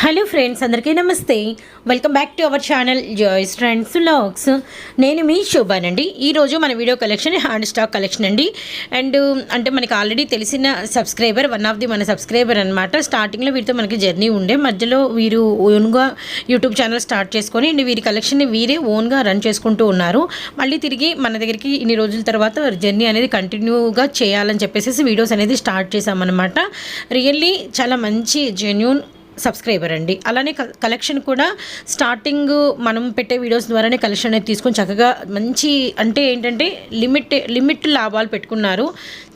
Hello friends అందరికీ నమస్తే. Welcome back to our channel joy's friends logs నేను మీ శోభానండి. ఈరోజు మన video collection hand stock collection అండి. అండ్ అంటే మనకి ఆల్రెడీ తెలిసిన సబ్స్క్రైబర్ వన్ ఆఫ్ ది మన సబ్స్క్రైబర్ అనమాట స్టార్టింగ్లో వీరితో మనకి జర్నీ ఉండే. మధ్యలో వీరు ఓన్గా యూట్యూబ్ ఛానల్ స్టార్ట్ చేసుకొని అండ్ వీరి కలెక్షన్ని వీరే ఓన్గా రన్ చేసుకుంటూ ఉన్నారు. మళ్ళీ తిరిగి మన దగ్గరికి ఇన్ని రోజుల తర్వాత జర్నీ అనేది కంటిన్యూగా చేయాలని చెప్పేసి వీడియోస్ అనేది స్టార్ట్ చేశామన్నమాట. రియల్లీ చాలా మంచి జెన్యున్ సబ్స్క్రైబర్ అండి. అలానే క- కలెక్షన్ కూడా స్టార్టింగ్ మనం పెట్టే వీడియోస్ ద్వారానే కలెక్షన్ అనేది తీసుకొని చక్కగా మంచి అంటే ఏంటంటే లిమిట్ లిమిట్ లాభాలు పెట్టుకున్నారు.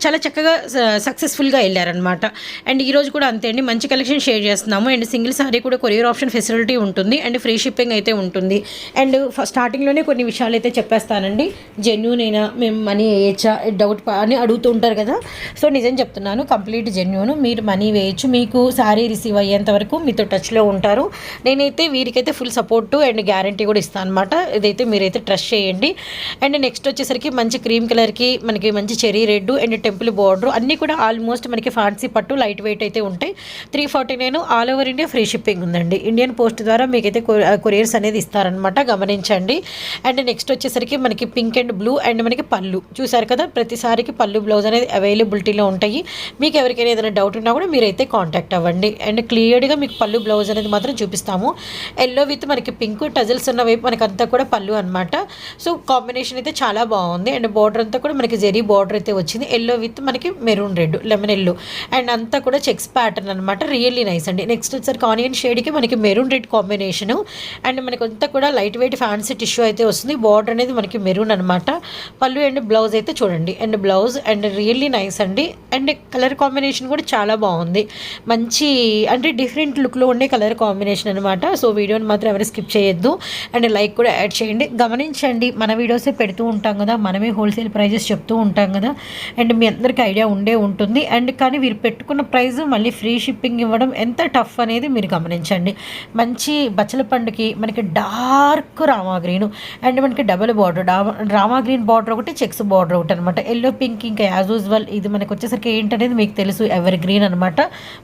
చాలా చక్కగా స- సక్సెస్ఫుల్గా వెళ్ళారనమాట అండ్ ఈరోజు కూడా అంతే అండి. మంచి కలెక్షన్ షేర్ చేస్తున్నాము. అండ్ సింగిల్ సారీ కూడా కొరియర్ ఆప్షన్ ఫెసిలిటీ ఉంటుంది. అండ్ ఫ్రీ షిప్పింగ్ అయితే ఉంటుంది. అండ్ స్టార్టింగ్లోనే కొన్ని విషయాలు అయితే చెప్పేస్తానండి. జెన్యూన్ అయినా మేము మనీ వేయచ్చా? డౌట్ అని అడుగుతూ ఉంటారు కదా. సో నిజం చెప్తున్నాను. Complete genuine. మీరు మనీ వేయచ్చు. మీకు శారీ రిసీవ్ అయ్యేంతవరకు వరకు మీతో టచ్లో ఉంటారు. నేనైతే వీరికైతే ఫుల్ సపోర్ట్ అండ్ గ్యారంటీ కూడా ఇస్తాను అనమాట ఇదైతే మీరైతే ట్రస్ట్ చేయండి. అండ్ నెక్స్ట్ వచ్చేసరికి మంచి క్రీమ్ కలర్కి మనకి మంచి cherry red and temple border అన్నీ కూడా ఆల్మోస్ట్ మనకి ఫ్యాన్సీ పట్టు లైట్ వెయిట్ అయితే ఉంటాయి. Three forty nine all over India free shipping ఉందండి. ఇండియన్ పోస్ట్ ద్వారా మీకైతే కొరియర్స్ అనేది ఇస్తారనమాట గమనించండి. అండ్ నెక్స్ట్ వచ్చేసరికి మనకి పింక్ అండ్ బ్లూ అండ్ మనకి పళ్ళు. చూసారు కదా ప్రతిసారికి పళ్ళు బ్లౌజ్ అనేది అవైలబిలిటీలో ఉంటాయి. మీకు ఎవరికైనా ఏదైనా డౌట్ ఉన్నా కూడా మీరైతే కాంటాక్ట్ అవ్వండి. అండ్ క్లియర్గా మీకు పళ్ళు బ్లౌజ్ అనేది మాత్రం చూపిస్తాము. ఎల్లో విత్ మనకి పింక్ టజల్స్ ఉన్న వైపు మనకి అంతా కూడా పళ్ళు అనమాట సో కాంబినేషన్ అయితే చాలా బాగుంది. అండ్ బార్డర్ అంతా కూడా మనకి జెరీ బార్డర్ అయితే వచ్చింది. ఎల్లో విత్ మనకి maroon red lemon yellow and అంతా కూడా చెక్స్ ప్యాటర్న్ అనమాట రియల్లీ నైస్ అండి. నెక్స్ట్ వచ్చేసరికి ఆనియన్ షేడ్కి మనకి మెరూన్ రెడ్ కాంబినేషన్ అండ్ మనకి అంతా కూడా లైట్ వెయిట్ ఫ్యాన్సీ టిష్యూ అయితే వస్తుంది. బార్డర్ అనేది మనకి మెరూన్ అనమాట పళ్ళు అండ్ బ్లౌజ్ అయితే చూడండి. And blouse and really nice అండి. అండ్ కలర్ కాంబినేషన్ కూడా చాలా బాగుంది. మంచి అంటే డిఫరెంట్ లుక్లో ఉండే కలర్ కాంబినేషన్ అనమాట సో వీడియోని మాత్రం ఎవరు స్కిప్ చేయొద్దు. అండ్ లైక్ కూడా యాడ్ చేయండి. గమనించండి మన వీడియోసే పెడుతూ ఉంటాం కదా మనమే హోల్సేల్ ప్రైజెస్ చెప్తూ ఉంటాం కదా. అండ్ మీ అందరికీ ఐడియా ఉండే ఉంటుంది. అండ్ కానీ వీరు పెట్టుకున్న ప్రైస్ మళ్ళీ ఫ్రీ షిప్పింగ్ ఇవ్వడం ఎంత టఫ్ అనేది మీరు గమనించండి. మంచి బచ్చల పండుకి మనకి డార్క్ రామా గ్రీన్ అండ్ మనకి double border. Rama green border ఒకటి చెక్స్ బార్డర్ ఒకటి అనమాట ఎల్లో పింక్ ఇంకా యాజ్ యూజువల్ ఇది మనకు వచ్చేసరికి ఏంటనేది మీకు తెలుసు ఎవర్ గ్రీన్ అనమాట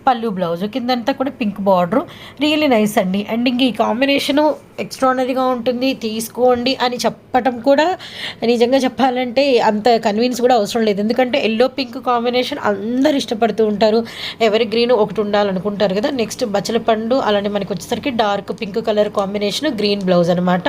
పళ్ళు బ్లౌజ్ కిందంతా కూడా పింక్ బార్డర్. రియల్లీ నైస్ అండి. అండ్ ఇంక ఈ కాంబినేషను ఎక్స్ట్రానరీగా ఉంటుంది. తీసుకోండి అని చెప్పటం కూడా నిజంగా చెప్పాలంటే అంత కన్వీన్స్ కూడా అవసరం లేదు. ఎందుకంటే ఎల్లో పింక్ కాంబినేషన్ అందరు ఇష్టపడుతూ ఉంటారు. ఎవరి గ్రీన్ ఒకటి ఉండాలనుకుంటారు కదా. నెక్స్ట్ బచ్చల పండు అలానే మనకి వచ్చేసరికి dark pink colour combination green blouse అనమాట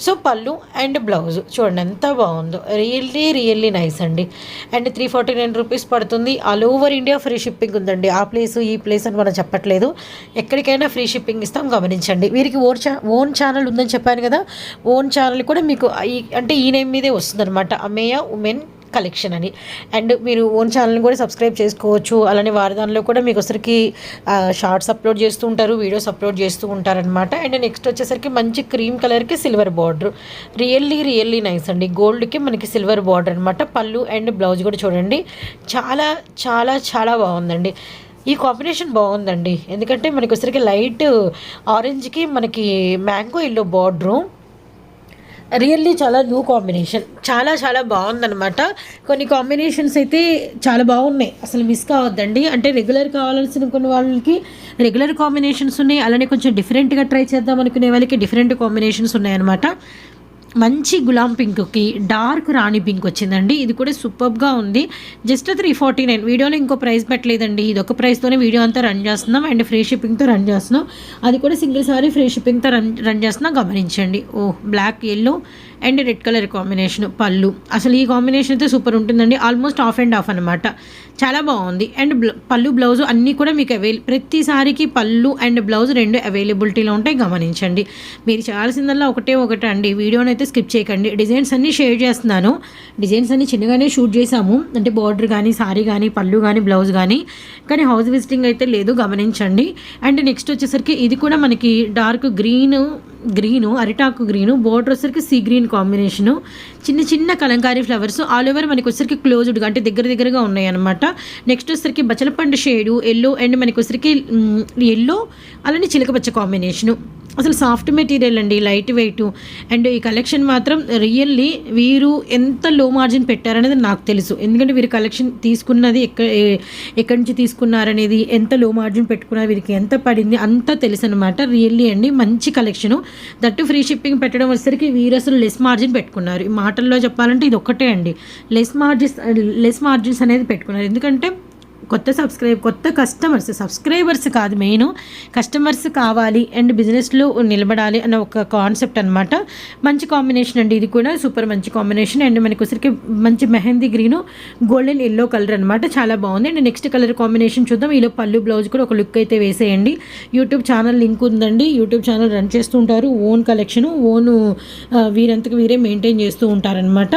సో పళ్ళు అండ్ బ్లౌజ్ చూడండి ఎంత బాగుందో. రియల్లీ రియల్లీ నైస్ అండి. And three forty nine rupees పడుతుంది. All over India free shipping ఉందండి. ఆ ప్లేస్ ఈ ప్లేస్ అని మనం చెప్పట్లేదు. ఎక్కడికైనా ఫ్రీ షిప్పింగ్ ఇస్తాం గమనించండి. వీరికి ఓన్ ఛా ఓన్ ఛానల్ ఉందని చెప్పాను కదా ఓన్ ఛానల్ కూడా మీకు ఈ- అంటే ఈ నేమ్ మీదే వస్తుందన్నమాట. అమేయ ఉమెన్ కలెక్షన్ అని. అండ్ మీరు ఓన్ ఛానల్ని కూడా సబ్స్క్రైబ్ చేసుకోవచ్చు. అలానే వారి దానిలో కూడా మీకు ఒకసారికి షార్ట్స్ అప్లోడ్ చేస్తూ ఉంటారు వీడియోస్ అప్లోడ్ చేస్తూ ఉంటారనమాట అండ్ నెక్స్ట్ వచ్చేసరికి మంచి క్రీమ్ కలర్కి silver border. Really really nice అండి. గోల్డ్కి మనకి సిల్వర్ బార్డర్ అనమాట పళ్ళు అండ్ బ్లౌజ్ కూడా చూడండి. చాలా చాలా చాలా బాగుందండి. ఈ కాంబినేషన్ బాగుందండి. ఎందుకంటే మనకి వచ్చరికి లైట్ ఆరెంజ్కి మనకి మ్యాంగో ఎల్లో బార్డరు రియల్లీ చాలా న్యూ కాంబినేషన్ చాలా చాలా బాగుందన్నమాట. కొన్ని కాంబినేషన్స్ అయితే చాలా బాగున్నాయి. అసలు మిస్ కావద్దండి. అంటే రెగ్యులర్ కావాల్సిన కొన్ని వాళ్ళకి రెగ్యులర్ కాంబినేషన్స్ ఉన్నాయి. అలానే కొంచెం డిఫరెంట్గా ట్రై చేద్దాం అనుకునే వాళ్ళకి డిఫరెంట్ కాంబినేషన్స్ ఉన్నాయన్నమాట. మంచి గులాం పింక్కి డార్క్ రాణి పింక్ వచ్చిందండి. ఇది కూడా సూపర్గా ఉంది. జస్ట్ త్రీ ఫార్టీ నైన్ వీడియోలో ఇంకో ప్రైస్ పెట్టలేదండి. ఇది ఒక ప్రైస్తోనే వీడియో అంతా రన్ చేస్తున్నాం అండ్ ఫ్రీ షిప్పింగ్తో రన్ చేస్తున్నాం. అది కూడా సింగిల్ సారీ ఫ్రీ షిప్పింగ్తో రన్ రన్ చేస్తున్నాం గమనించండి. ఓ black yellow and red colour combination పళ్ళు. అసలు ఈ కాంబినేషన్ అయితే సూపర్ ఉంటుందండి. ఆల్మోస్ట్ ఆఫ్ అండ్ ఆఫ్ అనమాట చాలా బాగుంది. అండ్ పళ్ళు బ్లౌజ్ అన్నీ కూడా మీకు అవైల ప్రతిసారికి పళ్ళు అండ్ బ్లౌజ్ రెండు అవైలబిలిటీలో ఉంటాయి. గమనించండి. మీరు చేయాల్సిందల్లా ఒకటే ఒకటే అండి వీడియోని అయితే స్కిప్ చేయకండి. డిజైన్స్ అన్నీ షేర్ చేస్తున్నాను. డిజైన్స్ అన్నీ చిన్నగానే షూట్ చేశాము. అంటే బార్డర్ కానీ సారీ కానీ పళ్ళు కానీ బ్లౌజ్ కానీ కానీ హౌస్ విజిటింగ్ అయితే లేదు. గమనించండి. అండ్ నెక్స్ట్ వచ్చేసరికి ఇది కూడా మనకి డార్క్ గ్రీన్ గ్రీను అరిటాకు గ్రీను బోర్డర్ వచ్చేసరికి సీ గ్రీన్ కాంబినేషను. చిన్న చిన్న కలంకారీ ఫ్లవర్స్. ఆల్ ఓవర్ మనకి వచ్చరికి క్లోజ్డ్గా అంటే దగ్గర దగ్గరగా ఉన్నాయి అనమాట నెక్స్ట్ వచ్చరికి బచ్చలపండు షేడు ఎల్లో అండ్ మనకి వచ్చరికి ఎల్లో అలానే చిలకపచ్చ కాంబినేషను. అసలు సాఫ్ట్ మెటీరియల్ అండి లైట్ వెయిట్. అండ్ ఈ కలెక్షన్ మాత్రం రియల్లీ వీరు ఎంత లో మార్జిన్ పెట్టారనేది నాకు తెలుసు. ఎందుకంటే వీరు కలెక్షన్ తీసుకున్నది ఎక్కడ ఎక్కడి నుంచి తీసుకున్నారనేది ఎంత లో మార్జిన్ పెట్టుకున్నారు వీరికి ఎంత పడింది అంతా తెలుసు అనమాట రియల్లీ అండి మంచి కలెక్షను. దట్టు ఫ్రీ షిప్పింగ్ పెట్టడం వచ్చేసరికి వీరు అసలు లెస్ మార్జిన్ పెట్టుకున్నారు. ఈ మాటల్లో చెప్పాలంటే ఇది ఒక్కటే అండి. లెస్ మార్జిన్స్ లెస్ మార్జిన్స్ అనేది పెట్టుకున్నారు. ఎందుకంటే కొత్త సబ్స్క్రైబ్ కొత్త కస్టమర్స్ సబ్స్క్రైబర్స్ కాదు మెయిన్ కస్టమర్స్ కావాలి అండ్ బిజినెస్లో నిలబడాలి అన్న ఒక కాన్సెప్ట్ అనమాట మంచి కాంబినేషన్ అండి ఇది కూడా. సూపర్ మంచి కాంబినేషన్ అండ్ మనకి వచ్చరికి మంచి mehndi green golden yellow colour అనమాట చాలా బాగుంది. అండ్ నెక్స్ట్ కలర్ కాంబినేషన్ చూద్దాం. ఈలో పళ్ళు బ్లౌజ్ కూడా ఒక లుక్ అయితే వేసేయండి. యూట్యూబ్ ఛానల్ లింక్ ఉందండి. యూట్యూబ్ ఛానల్ రన్ చేస్తూ ఉంటారు ఓన్ కలెక్షన్ ఓన్ వీరంతకు వీరే మెయింటైన్ చేస్తూ ఉంటారనమాట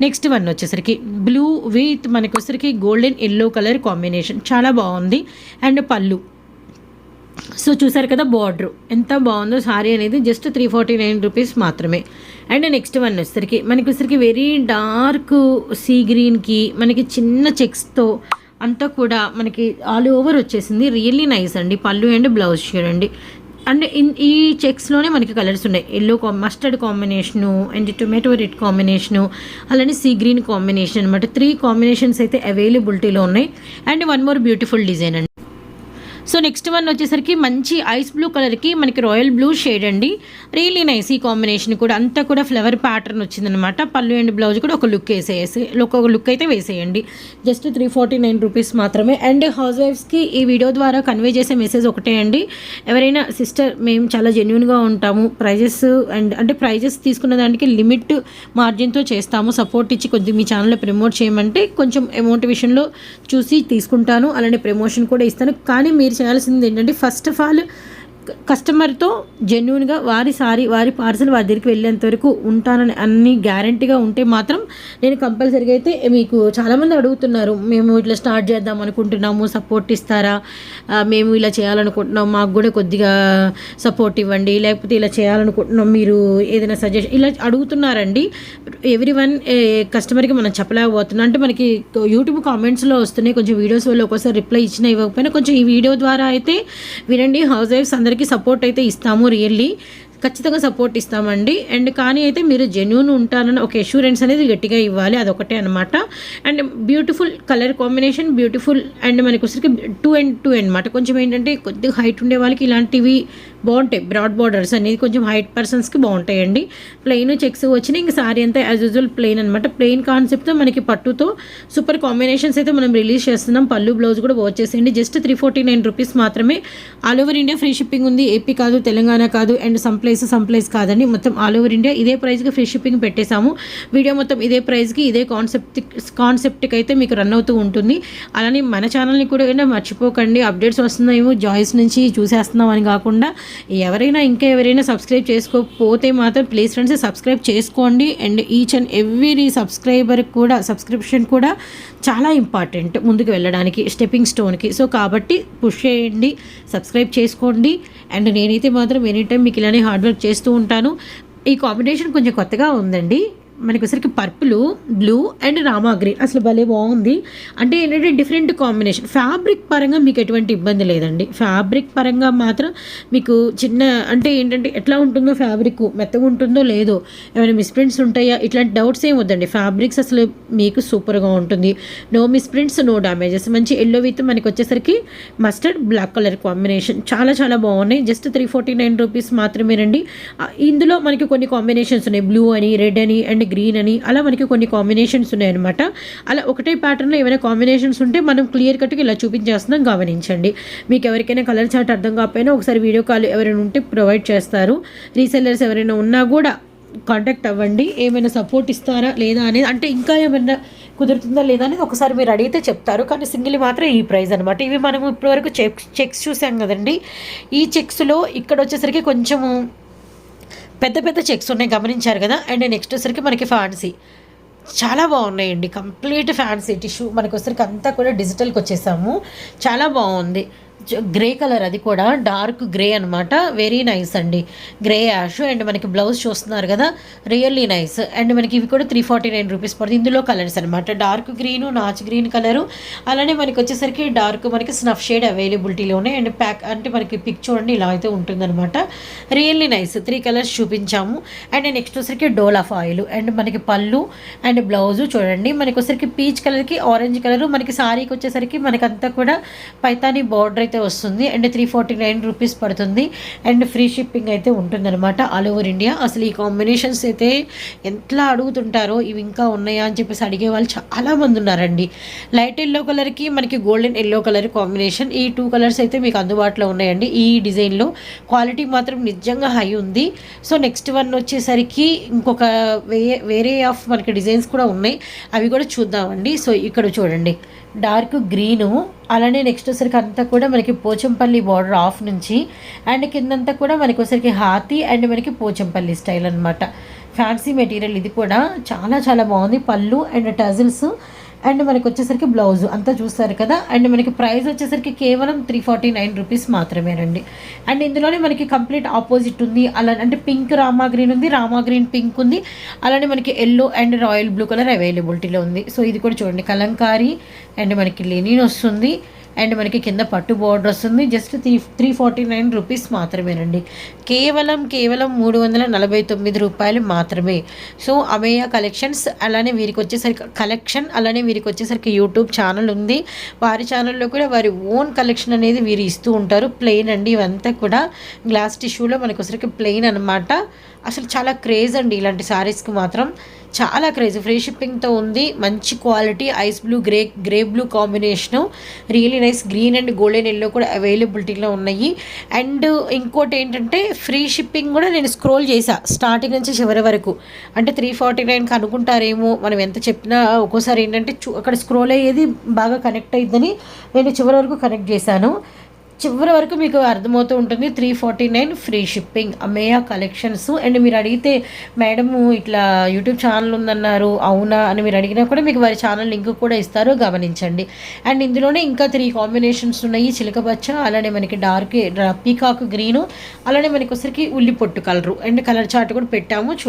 నెక్స్ట్ వన్ వచ్చేసరికి బ్లూ విత్ మనకి వచ్చేసరికి గోల్డెన్ ఎల్లో కలర్ కాంబినేషన్ చాలా బాగుంది. అండ్ పళ్ళు. సో చూసారు కదా బార్డర్ ఎంత బాగుందో సారీ అనేది just three forty nine rupees మాత్రమే. అండ్ నెక్స్ట్ వన్ వచ్చేసరికి మనకి వచ్చేసరికి వెరీ డార్క్ సీ గ్రీన్కి మనకి చిన్న చెక్స్తో అంతా కూడా మనకి ఆల్ ఓవర్ వచ్చేసింది. రియల్లీ నైస్ అండి. పళ్ళు అండ్ బ్లౌజ్ చూడండి. అండ్ ఇన్ ఈ చెక్స్లోనే మనకి కలర్స్ ఉన్నాయి. ఎల్లో కా mustard combination and tomato red combination అలానే సీ గ్రీన్ కాంబినేషన్ అనమాట త్రీ కాంబినేషన్స్ అయితే అవైలబిలిటీలో ఉన్నాయి. And one more beautiful design అండి. సో నెక్స్ట్ వన్ వచ్చేసరికి మంచి ఐస్ బ్లూ కలర్కి మనకి రాయల్ బ్లూ షేడ్ అండి. రియలీ నైస్ ఈ కాంబినేషన్ కూడా. అంతా కూడా ఫ్లవర్ ప్యాటర్న్ వచ్చిందనమాట పళ్ళు అండ్ బ్లౌజ్ కూడా ఒక లుక్ వేసేసి ఒక లుక్ అయితే వేసేయండి. Just three forty nine rupees మాత్రమే. అండ్ హౌస్ వైఫ్స్కి ఈ వీడియో ద్వారా కన్వే చేసే మెసేజ్ ఒకటే అండి. ఎవరైనా సిస్టర్ మేము చాలా జెన్యున్గా ఉంటాము. ప్రైజెస్ అండ్ అంటే ప్రైజెస్ తీసుకున్న దానికి లిమిట్ మార్జిన్తో చేస్తాము. సపోర్ట్ ఇచ్చి కొద్దిగా మీ ఛానల్లో ప్రమోట్ చేయమంటే కొంచెం అమౌంట్ విషయంలో చూసి తీసుకుంటాను. అలానే ప్రమోషన్ కూడా ఇస్తాను. కానీ మీరు చేయాల్సింది ఏంటంటే ఫస్ట్ ఆఫ్ ఆల్ కస్టమర్తో జెన్యున్గా వారి సారీ వారి పార్సల్ వారి దగ్గరికి వెళ్ళేంత వరకు ఉంటానని అన్ని గ్యారంటీగా ఉంటే మాత్రం నేను కంపల్సరీగా అయితే మీకు చాలామంది అడుగుతున్నారు మేము ఇట్లా స్టార్ట్ చేద్దాం అనుకుంటున్నాము సపోర్ట్ ఇస్తారా? మేము ఇలా చేయాలనుకుంటున్నాం మాకు కూడా కొద్దిగా సపోర్ట్ ఇవ్వండి లేకపోతే ఇలా చేయాలనుకుంటున్నాం మీరు ఏదైనా సజెషన్ ఇలా అడుగుతున్నారండి. ఎవ్రీ వన్ కస్టమర్కి మనం చెప్పలేకపోతున్నాం. అంటే మనకి యూట్యూబ్ కామెంట్స్లో వస్తున్నాయి కొంచెం వీడియోస్ వల్ల ఒక్కోసారి రిప్లై ఇచ్చినా ఇవ్వకపోయినా కొంచెం ఈ వీడియో ద్వారా అయితే వినండి. హౌస్ వైఫ్స్ అందరికీ అందరికీ సపోర్ట్ అయితే ఇస్తాము రియల్లీ. ఖచ్చితంగా సపోర్ట్ ఇస్తామండి. అండ్ కానీ అయితే మీరు జెన్యున్ ఉంటారని ఒక ఎష్యూరెన్స్ అనేది గట్టిగా ఇవ్వాలి. అదొకటే అనమాట and beautiful colour combination beautiful and మనకి వచ్చరికి టూ అండ్ టూ అనమాట కొంచెం ఏంటంటే కొద్దిగా హైట్ ఉండే వాళ్ళకి ఇలాంటివి బాగుంటాయి. బ్రాడ్ బార్డర్స్ అనేది కొంచెం హైట్ పర్సన్స్కి బాగుంటాయండి. ప్లెయిన్ చెక్స్ వచ్చినా ఇంక సారీ అంతా యాజ్ యూజువల్ ప్లెయిన్ అనమాట ప్లెయిన్ కాన్సెప్ట్తో మనకి పట్టుతో సూపర్ కాంబినేషన్స్ అయితే మనం రిలీజ్ చేస్తున్నాం. పళ్ళు బ్లౌజ్ కూడా వచ్చేసేయండి just three forty nine rupees మాత్రమే. All over India free shipping ఉంది. ఏపీ కాదు తెలంగాణ కాదు. And some place some place కాదండి. మొత్తం ఆల్ ఓవర్ ఇండియా ఇదే ప్రైస్కి ఫ్రీ షిప్పింగ్ పెట్టేశాము. వీడియో మొత్తం ఇదే ప్రైస్కి ఇదే కాన్సెప్ట్ కాన్సెప్ట్కి అయితే మీకు రన్ అవుతూ ఉంటుంది. అలానే మన ఛానల్ని కూడా మర్చిపోకండి. అప్డేట్స్ వస్తున్నాయేమో జాయిస్ నుంచి చూసేస్తున్నాం అని కాకుండా ఎవరైనా ఇంకా ఎవరైనా సబ్స్క్రైబ్ చేసుకోకపోతే మాత్రం ప్లీజ్ ఫ్రెండ్స్ సబ్స్క్రైబ్ చేసుకోండి. And each and every subscriber కూడా సబ్స్క్రిప్షన్ కూడా చాలా ఇంపార్టెంట్ ముందుకు వెళ్ళడానికి స్టెప్పింగ్ స్టోన్కి సో కాబట్టి పుష్ చేయండి సబ్స్క్రైబ్ చేసుకోండి. అండ్ నేనైతే మాత్రం ఎనీ టైం మీకు ఇలానే హార్డ్ వర్క్ చేస్తూ ఉంటాను. ఈ కాంబినేషన్ కొంచెం కొత్తగా ఉందండి. మనకి వచ్చరికి purple blue and Rama green అసలు భలే బాగుంది. అంటే ఏంటంటే డిఫరెంట్ కాంబినేషన్ ఫ్యాబ్రిక్ పరంగా మీకు ఎటువంటి ఇబ్బంది లేదండి. ఫ్యాబ్రిక్ పరంగా మాత్రం మీకు చిన్న అంటే ఏంటంటే ఎట్లా ఉంటుందో ఫ్యాబ్రిక్ మెత్తగా ఉంటుందో లేదో ఏమైనా మిస్ప్రింట్స్ ఉంటాయా? ఇట్లాంటి డౌట్స్ ఏం వద్దండి. ఫ్యాబ్రిక్స్ అసలు మీకు సూపర్గా ఉంటుంది. నో మిస్ప్రింట్స్ నో డ్యామేజెస్ మంచి ఎల్లో విత్ మనకి వచ్చేసరికి మస్టర్డ్ బ్లాక్ కలర్ కాంబినేషన్ చాలా చాలా బాగున్నాయి. Just three forty nine rupees మాత్రమేనండి ఇందులో మనకి కొన్ని కాంబినేషన్స్ ఉన్నాయి. బ్లూ అని రెడ్ అని అండ్ గ్రీన్ అని అలా మనకి కొన్ని కాంబినేషన్స్ ఉన్నాయన్నమాట. అలా ఒకటే ప్యాటర్న్లో ఏమైనా కాంబినేషన్స్ ఉంటే మనం క్లియర్ కట్గా ఇలా చూపించేస్తున్నాం గమనించండి. మీకు ఎవరికైనా కలర్ చార్ట్ అర్థం కాకపోయినా ఒకసారి వీడియో కాల్ ఎవరైనా ఉంటే ప్రొవైడ్ చేస్తారు. రీసెల్లర్స్ ఎవరైనా ఉన్నా కూడా కాంటాక్ట్ అవ్వండి. ఏమైనా సపోర్ట్ ఇస్తారా లేదా అనేది అంటే ఇంకా ఏమైనా కుదురుతుందా లేదా అనేది ఒకసారి మీరు అడిగితే చెప్తారు. కానీ సింగిల్ మాత్రం ఈ ప్రైస్ అనమాట ఇవి మనం ఇప్పటివరకు చెక్స్ చెక్స్ చూసాం కదండి. ఈ చెక్స్లో ఇక్కడ వచ్చేసరికి కొంచెము పెద్ద పెద్ద చెక్స్ ఉన్నాయి గమనించారు కదా? అండ్ నెక్స్ట్ వచ్చరికి మనకి ఫ్యాన్సీ చాలా బాగున్నాయండి. కంప్లీట్ ఫ్యాన్సీ టిష్యూ మనకి వచ్చరికి అంతా కూడా డిజిటల్కి వచ్చేసాము. చాలా బాగుంది. గ్రే కలర్ అది కూడా. డార్క్ గ్రే అనమాట వెరీ నైస్ అండి. Grey ash. అండ్ మనకి బ్లౌజ్ చూస్తున్నారు కదా. Really nice. అండ్ మనకి ఇవి కూడా త్రీ ఫార్టీ నైన్ రూపీస్ పడుతుంది. ఇందులో కలర్స్ అనమాట డార్క్ గ్రీన్ నాచ్ గ్రీన్ కలరు. అలానే మనకి వచ్చేసరికి డార్క్ మనకి స్నఫ్ షేడ్ అవైలబిలిటీలోనే అండ్ ప్యాక్ అంటే మనకి పిక్ చూడండి ఇలా అయితే ఉంటుందన్నమాట. Really nice. త్రీ కలర్స్ చూపించాము. అండ్ నెక్స్ట్ వచ్చేసరికి ఆఫ్ ఆయిల్. అండ్ మనకి పళ్ళు అండ్ బ్లౌజు చూడండి. మనకి వచ్చేసరికి పీచ్ కలర్కి ఆరెంజ్ కలర్. మనకి సారీకి వచ్చేసరికి మనకంతా కూడా పైతాని బార్డర్ అయితే వస్తుంది. And three forty nine rupees పడుతుంది. అండ్ ఫ్రీ షిప్పింగ్ అయితే ఉంటుందన్నమాట ఆల్ ఓవర్ ఇండియా అసలు ఈ కాంబినేషన్స్ అయితే ఎంతలా అడుగుతుంటారో ఇవి ఇంకా ఉన్నాయా అని చెప్పేసి అడిగే వాళ్ళు చాలామంది ఉన్నారండి. లైట్ ఎల్లో కలర్కి మనకి గోల్డెన్ ఎల్లో కలర్ కాంబినేషన్ ఈ టూ కలర్స్ అయితే మీకు అందుబాటులో ఉన్నాయండి. ఈ డిజైన్లో క్వాలిటీ మాత్రం నిజంగా హై ఉంది. సో నెక్స్ట్ వన్ వచ్చేసరికి ఇంకొక వే వేరే ఆఫ్ మనకి డిజైన్స్ కూడా ఉన్నాయి. అవి కూడా చూద్దామండి. సో ఇక్కడ చూడండి. డార్క్ గ్రీను అలానే నెక్స్ట్ వచ్చరికి అంతా కూడా మనకి పోచంపల్లి బార్డర్ ఆఫ్ నుంచి అండ్ కిందంతా కూడా మనకి వచ్చరికి హాతి అండ్ మనకి పోచంపల్లి స్టైల్ అనమాట ఫ్యాన్సీ మెటీరియల్ ఇది కూడా. చాలా చాలా బాగుంది. పళ్ళు అండ్ టజిల్స్ అండ్ మనకి వచ్చేసరికి బ్లౌజ్ అంతా చూస్తారు కదా. అండ్ మనకి ప్రైస్ వచ్చేసరికి కేవలం త్రీ ఫార్టీ నైన్ రూపీస్ మాత్రమేనండి అండ్ ఇందులోనే మనకి కంప్లీట్ ఆపోజిట్ ఉంది. అలా అంటే పింక్ రామా గ్రీన్ ఉంది రామా గ్రీన్ పింక్ ఉంది. అలానే మనకి yellow and royal blue colour అవైలబిలిటీలో ఉంది. సో ఇది కూడా చూడండి కలంకారీ అండ్ మనకి లెనిన్ వస్తుంది. అండ్ మనకి కింద పట్టు బోర్డర్ వస్తుంది. Just three three forty nine rupees మాత్రమేనండి. కేవలం కేవలం మూడు వందల నలభై తొమ్మిది రూపాయలు మాత్రమే. సో అమేయ కలెక్షన్స్ అలానే వీరికి వచ్చేసరికి కలెక్షన్ అలానే వీరికి వచ్చేసరికి యూట్యూబ్ ఛానల్ ఉంది. వారి ఛానల్లో కూడా వారి ఓన్ కలెక్షన్ అనేది వీరు ఇస్తూ ఉంటారు. ప్లెయిన్ అండి ఇవంతా కూడా గ్లాస్ టిష్యూలో మనకు వచ్చరికి ప్లెయిన్ అనమాట అసలు చాలా క్రేజ్ అండి ఇలాంటి శారీస్కి మాత్రం. చాలా క్రేజ్ ఫ్రీ షిప్పింగ్తో ఉంది. మంచి quality ice blue grey grey blue combination really nice green and golden yellow కూడా అవైలబిలిటీలో ఉన్నాయి. అండ్ ఇంకోటి ఏంటంటే ఫ్రీ షిప్పింగ్ కూడా నేను స్క్రోల్ చేశాను స్టార్టింగ్ నుంచి చివరి వరకు. అంటే త్రీ ఫార్టీ నైన్కి అనుకుంటారేమో మనం ఎంత చెప్పినా ఒక్కోసారి ఏంటంటే అక్కడ స్క్రోల్ అయ్యేది బాగా కనెక్ట్ అయ్యిద్దని నేను చివరి వరకు కనెక్ట్ చేశాను. చివరి వరకు మీకు అర్థమవుతూ ఉంటుంది. Three forty nine free shipping Ameya collections and మీరు అడిగితే మేడము ఇట్లా యూట్యూబ్ ఛానల్ ఉందన్నారు. అవునా? అని మీరు అడిగినా కూడా మీకు వారి ఛానల్ లింక్ కూడా ఇస్తారు గమనించండి. అండ్ ఇందులోనే ఇంకా త్రీ కాంబినేషన్స్ ఉన్నాయి. చిలకబచ్చ అలానే మనకి డార్క్ పీకాక్ గ్రీను అలానే మనకి వచ్చరికి ఉల్లి పొట్టు కలరు అండ్ కలర్ చార్ట్ కూడా పెట్టాము. చూడండి.